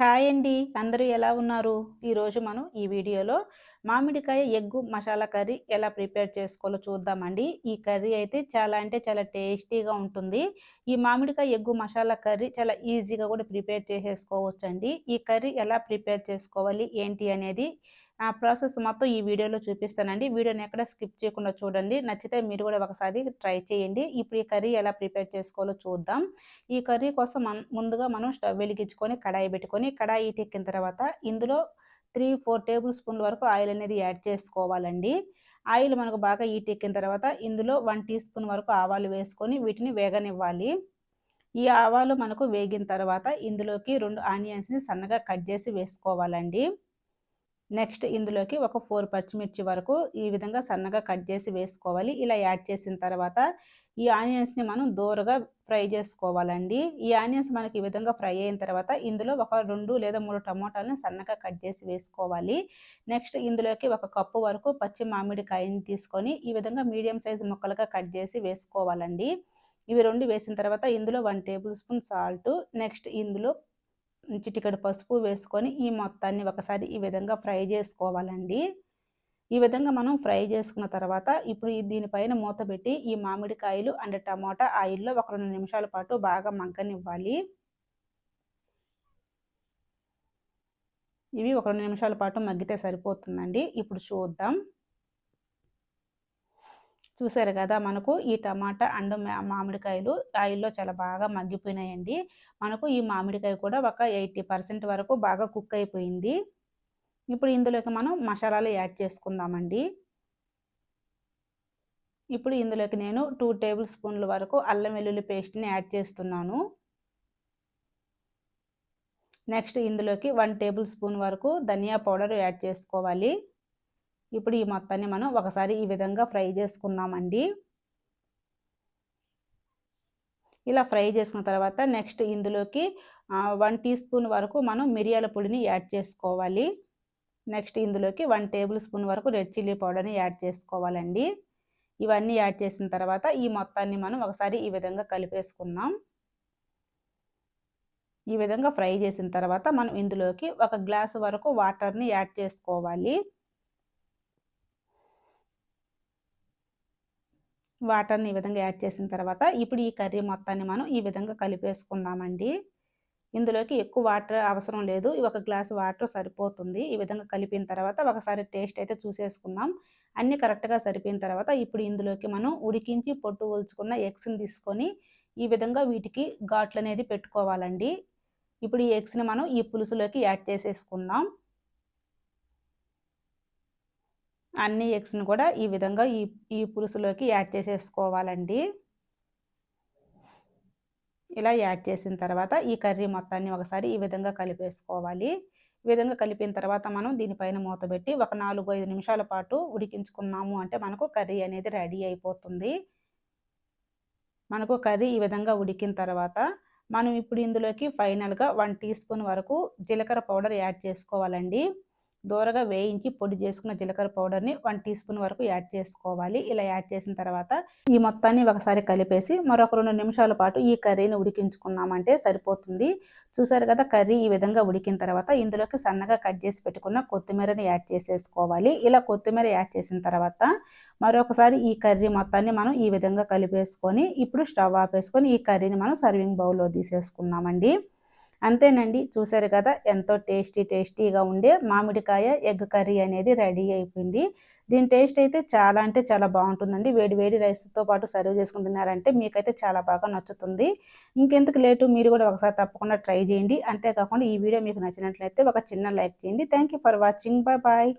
Hi అండి. అందరూ ఎలా ఉన్నారు? ఈరోజు మనం ఈ వీడియోలో మామిడికాయ ఎగ్గు మసాలా కర్రీ ఎలా ప్రిపేర్ చేసుకోవాలో చూద్దామండి. ఈ కర్రీ అయితే చాలా అంటే చాలా టేస్టీగా ఉంటుంది. ఈ మామిడికాయ ఎగ్గు మసాలా కర్రీ చాలా ఈజీగా కూడా ప్రిపేర్ చేసేసుకోవచ్చండి. ఈ కర్రీ ఎలా ప్రిపేర్ చేసుకోవాలి? ఏంటి అనేది ఆ ప్రాసెస్ మొత్తం ఈ వీడియోలో చూపిస్తానండి. వీడియోని ఎక్కడ స్కిప్ చేయకుండా చూడండి. నచ్చితే మీరు కూడా ఒకసారి ట్రై చేయండి. ఇప్పుడు ఈ కర్రీ ఎలా ప్రిపేర్ చేసుకోవాలో చూద్దాం. ఈ కర్రీ కోసం ముందుగా మనం స్టవ్ వెలిగించుకొని కడాయి పెట్టుకొని కడాయి టెక్కిన తర్వాత ఇందులో త్రీ ఫోర్ టేబుల్ స్పూన్ల వరకు ఆయిల్ అనేది యాడ్ చేసుకోవాలండి. ఆయిల్ మనకు బాగా ఎక్కిన తర్వాత ఇందులో వన్ టీ స్పూన్ వరకు ఆవాలు వేసుకొని వీటిని వేగనివ్వాలి. ఈ ఆవాలు మనకు వేగిన తర్వాత ఇందులోకి రెండు ఆనియన్స్ని సన్నగా కట్ చేసి వేసుకోవాలండి. నెక్స్ట్ ఇందులోకి ఒక ఫోర్ పచ్చిమిర్చి వరకు ఈ విధంగా సన్నగా కట్ చేసి వేసుకోవాలి. ఇలా యాడ్ చేసిన తర్వాత ఈ ఆనియన్స్ని మనం దూరగా ఫ్రై చేసుకోవాలండి. ఈ ఆనియన్స్ మనకి ఈ విధంగా ఫ్రై అయిన తర్వాత ఇందులో ఒక రెండు లేదా మూడు టమోటాలను సన్నగా కట్ చేసి వేసుకోవాలి. నెక్స్ట్ ఇందులోకి ఒక కప్పు వరకు పచ్చి మామిడికాయని తీసుకొని ఈ విధంగా మీడియం సైజు ముక్కలుగా కట్ చేసి వేసుకోవాలండి. ఇవి రెండు వేసిన తర్వాత ఇందులో one tablespoon salt next ఇందులో చిటికెడు పసుపు వేసుకొని ఈ మొత్తాన్ని ఒకసారి ఈ విధంగా ఫ్రై చేసుకోవాలండి. ఈ విధంగా మనం ఫ్రై చేసుకున్న తర్వాత ఇప్పుడు దీనిపైన మూత పెట్టి ఈ మామిడికాయలు అండ్ టమాటా ఆయిల్లో ఒక రెండు నిమిషాల పాటు బాగా మగ్గనివ్వాలి. ఇవి ఒక రెండు నిమిషాల పాటు మగ్గితే సరిపోతుందండి. ఇప్పుడు చూద్దాం. చూసారు కదా! మనకు ఈ టమాటా అండ్ మామిడికాయలు ఆయిల్లో చాలా బాగా మగ్గిపోయినాయండి. మనకు ఈ మామిడికాయ కూడా ఒక ఎయిటీ పర్సెంట్ వరకు బాగా కుక్ అయిపోయింది. ఇప్పుడు ఇందులోకి మనం మసాలాలు యాడ్ చేసుకుందామండి. ఇప్పుడు ఇందులోకి నేను టూ టేబుల్ స్పూన్ల వరకు అల్లం వెల్లుల్లి పేస్ట్ని యాడ్ చేస్తున్నాను. నెక్స్ట్ ఇందులోకి వన్ టేబుల్ స్పూన్ వరకు ధనియా పౌడర్ యాడ్ చేసుకోవాలి. ఇప్పుడు ఈ మొత్తాన్ని మనం ఒకసారి ఈ విధంగా ఫ్రై చేసుకున్నామండి. ఇలా ఫ్రై చేసుకున్న తర్వాత నెక్స్ట్ ఇందులోకి వన్ టీ స్పూన్ వరకు మనం మిరియాల పొడిని యాడ్ చేసుకోవాలి. నెక్స్ట్ ఇందులోకి వన్ టేబుల్ స్పూన్ వరకు రెడ్ చిల్లీ పౌడర్ని యాడ్ చేసుకోవాలండి. ఇవన్నీ యాడ్ చేసిన తర్వాత ఈ మొత్తాన్ని మనం ఒకసారి ఈ విధంగా కలిపేసుకుందాం. ఈ విధంగా ఫ్రై చేసిన తర్వాత మనం ఇందులోకి ఒక గ్లాస్ వరకు వాటర్ని యాడ్ చేసుకోవాలి. వాటర్ని ఈ విధంగా యాడ్ చేసిన తర్వాత ఇప్పుడు ఈ కర్రీ మొత్తాన్ని మనం ఈ విధంగా కలిపేసుకుందామండి. ఇందులోకి ఎక్కువ వాటర్ అవసరం లేదు. ఒక గ్లాస్ వాటర్ సరిపోతుంది. ఈ విధంగా కలిపిన తర్వాత ఒకసారి టేస్ట్ అయితే చూసేసుకుందాం. అన్నీ కరెక్ట్గా సరిపోయిన తర్వాత ఇప్పుడు ఇందులోకి మనం ఉడికించి పొట్టు ఒలుచుకున్న ఎగ్స్ని తీసుకొని ఈ విధంగా వీటికి ఘాట్లు అనేది పెట్టుకోవాలండి. ఇప్పుడు ఈ ఎగ్స్ని మనం ఈ పులుసులోకి యాడ్ చేసేసుకుందాం. అన్ని ఎగ్స్ని కూడా ఈ విధంగా ఈ ఈ పులుసులోకి యాడ్ చేసేసుకోవాలండి. ఇలా యాడ్ చేసిన తర్వాత ఈ కర్రీ మొత్తాన్ని ఒకసారి ఈ విధంగా కలిపేసుకోవాలి. ఈ విధంగా కలిపిన తర్వాత మనం దీనిపైన మూత పెట్టి ఒక నాలుగు ఐదు నిమిషాల పాటు ఉడికించుకున్నాము అంటే మనకు కర్రీ అనేది రెడీ అయిపోతుంది. మనకు కర్రీ ఈ విధంగా ఉడికిన తర్వాత మనం ఇప్పుడు ఇందులోకి ఫైనల్గా వన్ టీ స్పూన్ వరకు జీలకర్ర పౌడర్ యాడ్ చేసుకోవాలండి. దూరగా వేయించి పొడి చేసుకున్న జీలకర్ర పౌడర్ని వన్ టీ స్పూన్ వరకు యాడ్ చేసుకోవాలి. ఇలా యాడ్ చేసిన తర్వాత ఈ మొత్తాన్ని ఒకసారి కలిపేసి మరొక రెండు నిమిషాల పాటు ఈ కర్రీని ఉడికించుకున్నామంటే సరిపోతుంది. చూసారు కదా కర్రీ ఈ విధంగా ఉడికిన తర్వాత ఇందులోకి సన్నగా కట్ చేసి పెట్టుకున్న కొత్తిమీరని యాడ్ చేసేసుకోవాలి. ఇలా కొత్తిమీర యాడ్ చేసిన తర్వాత మరొకసారి ఈ కర్రీ మొత్తాన్ని మనం ఈ విధంగా కలిపేసుకొని ఇప్పుడు స్టవ్ ఆపేసుకొని ఈ కర్రీని మనం సర్వింగ్ బౌల్లో తీసేసుకున్నామండి అంతేనండి. చూసారు కదా ఎంతో టేస్టీ టేస్టీగా ఉండే మామిడికాయ ఎగ్ కర్రీ అనేది రెడీ అయిపోయింది. దీని టేస్ట్ అయితే చాలా అంటే చాలా బాగుంటుందండి. వేడి వేడి రైస్తో పాటు సర్వ్ చేసుకుని తిన్నారంటే మీకైతే చాలా బాగా నచ్చుతుంది. ఇంకెందుకు లేటు మీరు కూడా ఒకసారి తప్పకుండా ట్రై చేయండి. అంతేకాకుండా ఈ వీడియో మీకు నచ్చినట్లయితే ఒక చిన్న లైక్ చేయండి. Thank for watching. Bye bye.